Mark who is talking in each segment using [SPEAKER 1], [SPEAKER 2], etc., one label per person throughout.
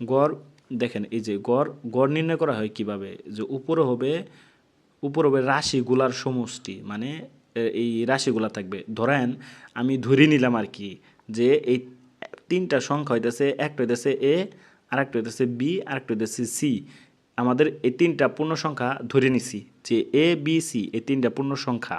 [SPEAKER 1] গড়, দেখেন এই যে গড় গড় নির্ণয় করা হয় কীভাবে? যে উপরে হবে উপরে হবে রাশিগুলার সমষ্টি মানে এই রাশিগুলা থাকবে। ধরেন, আমি ধরে নিলাম আর কি যে এই তিনটা সংখ্যা হইতেছে, একটা হইতেছে এ আর একটা হইতেছে বি আর একটা হইতেছে সি। আমাদের এই তিনটা পূর্ণ সংখ্যা ধরে নিছি যে এ, বি, সি, এই তিনটা পূর্ণ সংখ্যা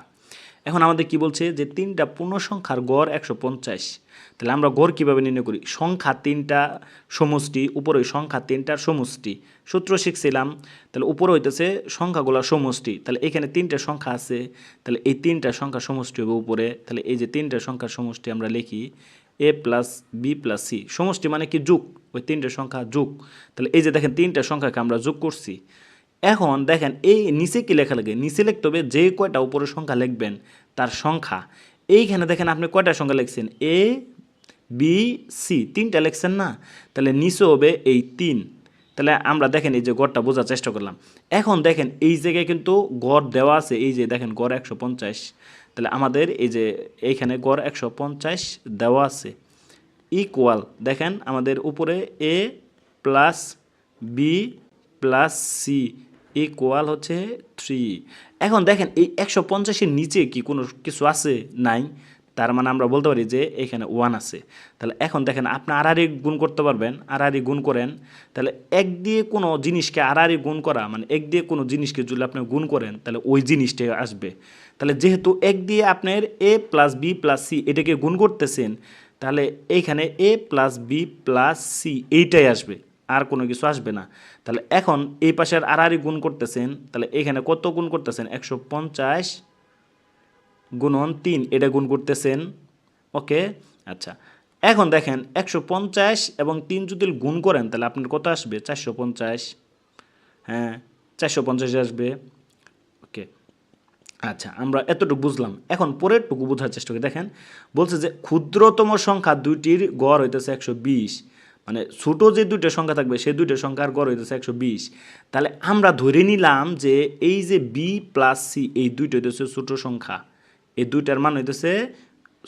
[SPEAKER 1] এখন আমাদের কি বলছে যে তিনটা পূর্ণ সংখ্যার গড় একশো পঞ্চাশ। তাহলে আমরা গড় কীভাবে নির্ণয় করি? সংখ্যা তিনটা সমষ্টি, উপরে সংখ্যা তিনটার সমষ্টি। সূত্র শিখছিলাম, তাহলে উপরে হইতেছে সংখ্যাগুলোর সমষ্টি। তাহলে এখানে তিনটা সংখ্যা আছে, তাহলে এই তিনটা সংখ্যা সমষ্টি হবে উপরে। তাহলে এই যে তিনটা সংখ্যার সমষ্টি আমরা লিখি, A plus B plus C. সমষ্টি মানে কি? যুগ। ওই তিনটা সংখ্যা যুগ। তাহলে এই যে দেখেন তিনটা সংখ্যাকে আমরা যোগ করছি। এখন দেখেন, এই নিচে কি লেখা লাগে? নিচে লিখতে হবে যে কয়টা উপরের সংখ্যা লিখবেন, তার সংখ্যা। এইখানে দেখেন আপনি কয়টা সংখ্যা লিখছেন? এ, বি, সি, তিনটা লিখছেন না? তাহলে নিচে হবে এই তিন। তাহলে আমরা দেখেন এই যে গড়টা বোঝার চেষ্টা করলাম। এখন দেখেন এই জায়গায় কিন্তু গড় দেওয়া আছে, এই যে দেখেন গড় একশো পঞ্চাশ। তাহলে আমাদের এই যে এইখানে গড় একশো পঞ্চাশ দেওয়া আছে। ইকুয়াল দেখেন আমাদের উপরে A plus B plus C. Equal হচ্ছে থ্রি এখন দেখেন, এই একশো পঞ্চাশের নিচে কি কোনো কিছু আছে? নাই। তার মানে আমরা বলতে পারি যে এখানে ওয়ান আছে। তাহলে এখন দেখেন, আপনি আড়াআড়ি গুণ করতে পারবেন, আড়াআড়ি গুণ করেন। তাহলে এক দিয়ে কোনো জিনিসকে আড়াআড়ি গুণ করা মানে এক দিয়ে কোনো জিনিসকে যদি আপনি গুণ করেন, তাহলে ওই জিনিসটাই আসবে। তাহলে যেহেতু এক দিয়ে আপনার A plus B plus C এটাকে গুণ করতেছেন, তাহলে এইখানে A plus B plus C এইটাই আসবে। আর কোনো কিছু আসবে না। তাহলে এখন এই পাশের আড়াআড়ি গুণ করতেছেন, তাহলে এখানে কত গুণ করতেছেন? একশো পঞ্চাশ গুণন তিন, এটা গুণ করতেছেন। ওকে? আচ্ছা। এখন দেখেন, একশো পঞ্চাশ এবং তিন যদি গুণ করেন, তাহলে আপনার কত আসবে? চারশো পঞ্চাশ। হ্যাঁ চারশো পঞ্চাশ আসবে। ওকে। আচ্ছা আমরা এতটুকু বুঝলাম। এখন পরেরটুকু বোঝার চেষ্টা করি। দেখেন, বলছে যে ক্ষুদ্রতম সংখ্যা দুইটির গড় হইতেছে একশো বিশ। মানে ছোটো যে দুইটা সংখ্যা থাকবে, সেই দুইটা সংখ্যার গড় হইতেছে একশো বিশ। তাহলে আমরা ধরে নিলাম যে এই যে বি প্লাস সি এই দুইটা হইতেছে ছোটো সংখ্যা। এই দুইটার মান হইতেছে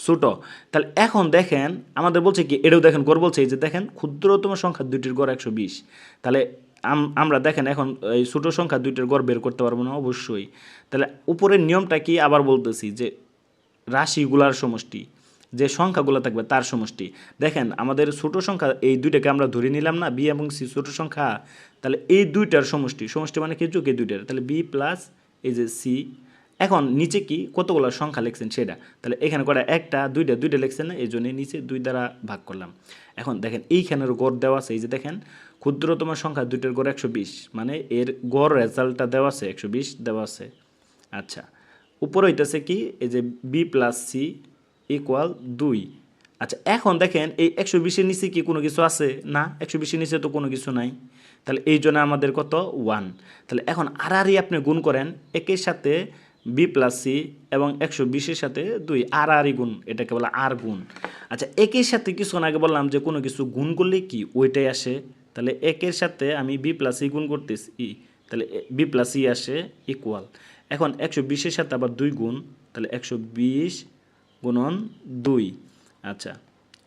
[SPEAKER 1] ছোট। তাহলে এখন দেখেন, আমাদের বলছে কি, এটাও দেখেন, গড় বলছে এই যে দেখেন, ক্ষুদ্রতম সংখ্যা দুইটির গড় একশো বিশ। তাহলে আমরা দেখেন এখন এই ছোটো সংখ্যা দুইটার গড় বের করতে পারব না, অবশ্যই। তাহলে উপরের নিয়মটা কি আবার বলতেছি যে রাশিগুলার সমষ্টি। যে সংখ্যাগুলো থাকবে তার সমষ্টি। দেখেন, আমাদের ছোট সংখ্যা এই দুইটাকে আমরা ধরে নিলাম না, বি এবং সি ছোট সংখ্যা, তাহলে এই দুইটার সমষ্টি সমষ্টি মানে কি? যোগ এই দুইটার। তাহলে বি প্লাস এই যে সি। এখন নিচে কি? কতগুলো সংখ্যা লিখছেন সেটা। তাহলে এখানে কটা একটা, দুইটা দুইটা লিখছেন না? এই জন্য নিচে দুই দ্বারা ভাগ করলাম। এখন দেখেন এইখানের গড় দেওয়া আছে, এই যে দেখেন, ক্ষুদ্রতম সংখ্যা দুইটার গড় একশো বিশ মানে এর গড় রেজাল্টটা দেওয়া আছে, একশো বিশ দেওয়া আছে। আচ্ছা উপরে হইতেছে কি? এই যে বি প্লাস সি ইকুয়াল দুই। আচ্ছা এখন দেখেন এই একশো বিশের নিচে কি কোনো কিছু আছে? না, একশো বিশের নিচে তো কোনো কিছু নাই। তাহলে এই জন্য আমাদের কত? ওয়ান। তাহলে এখন আড়াআড়ি আপনি গুণ করেন, একের সাথে বি প্লাস সি এবং একশো বিশের সাথে দুই। আড়াআড়ি গুণ, এটাকে বলে আর গুণ। আচ্ছা একের সাথে কিছুক্ষণ আগে বললাম যে কোনো কিছু গুণ করলে কি? ওইটাই আসে। তাহলে একের সাথে আমি বি প্লাস সি গুণ করতেছি, ই। তাহলে বি প্লাস সি আসে ইকুয়াল এখন একশো বিশের সাথে আবার দুই গুণ, তাহলে একশো বিশ গুণন দুই। আচ্ছা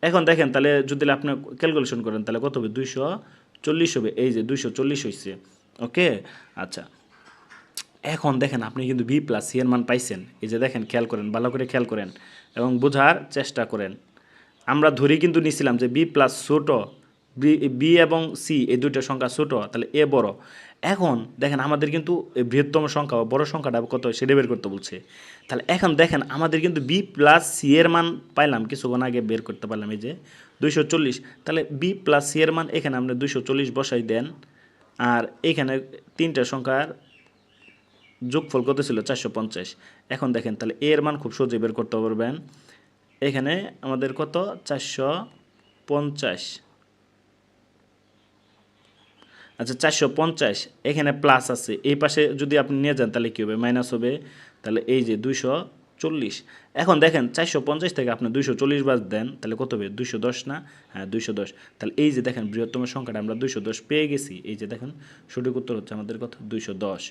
[SPEAKER 1] এখন দেখেন তাহলে যদি আপনি ক্যালকুলেশন করেন, তাহলে কত হবে? দুইশো চল্লিশ হবে। এই যে দুইশো চল্লিশ হয়েছে ওকে? আচ্ছা এখন দেখেন আপনি কিন্তু বি প্লাস সি এর মান পাইছেন। এই যে দেখেন, খেয়াল করেন, ভালো করে খেয়াল করেন এবং বোঝার চেষ্টা করেন। আমরা ধরেই কিন্তু নিছিলাম যে বি প্লাস ছোট বি এবং সি এই দুইটা সংখ্যা ছোট, তাহলে এ বড়। এখন দেখেন আমাদের কিন্তু বৃহত্তম সংখ্যা বা বড় সংখ্যাটা কত সেটা বের করতে বলছে। তাহলে এখন দেখেন আমাদের কিন্তু বি প্লাস সি এর মান পাইলাম, কিছুক্ষণ আগে বের করতে পারলাম এই যে দুইশো চল্লিশ। তাহলে বি প্লাস সি এর মান এখানে আমরা দুইশো চল্লিশ বসাই দেন, আর এখানে তিনটা সংখ্যার যোগফল কত ছিল? চারশো পঞ্চাশ। এখন দেখেন তাহলে এর মান খুব সহজে বের করতে পারবেন। এখানে আমাদের কত? চারশো পঞ্চাশ। আচ্ছা চারশো পঞ্চাশ, এখানে প্লাস আছে। এই পাশে যদি আপনি নিয়ে যান, তাহলে কী হবে? মাইনাস হবে, তাহলে এই যে দুইশো চল্লিশ। এখন দেখেন, চারশো পঞ্চাশ থেকে আপনি দুইশো চল্লিশ বাদ দেন, তাহলে কত হবে? দুইশো দশ না? হ্যাঁ দুইশো দশ। তাহলে এই যে দেখেন, বৃহত্তম সংখ্যাটা আমরা দুইশো দশ পেয়ে গেছি। এই যে দেখেন, সঠিক উত্তর হচ্ছে আমাদের কত? দুইশো দশ।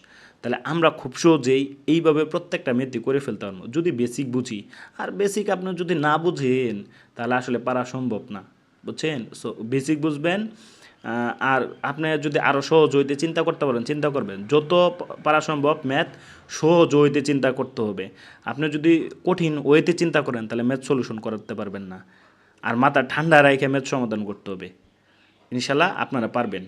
[SPEAKER 1] তাহলে আমরা খুব সহজেই এইভাবে প্রত্যেকটা মেথি করে ফেলতে পারব। যদি বেসিক বুঝি, আর বেসিক আপনি যদি না বুঝেন, তাহলে আসলে পারা সম্ভব না। বুঝছেন? সো বেসিক বুঝবেন আর আপনি যদি আরও সহজ হইতে চিন্তা করতে পারেন, চিন্তা করবেন। যত পারা সম্ভব ম্যাথ সহজ হইতে চিন্তা করতে হবে। আপনি যদি কঠিন ওয়েতে চিন্তা করেন, তাহলে ম্যাথ সলিউশন করাতে পারবেন না। আর মাথা ঠান্ডা রেখে ম্যাথ সমাধান করতে হবে। ইনশাল্লাহ আপনারা পারবেন।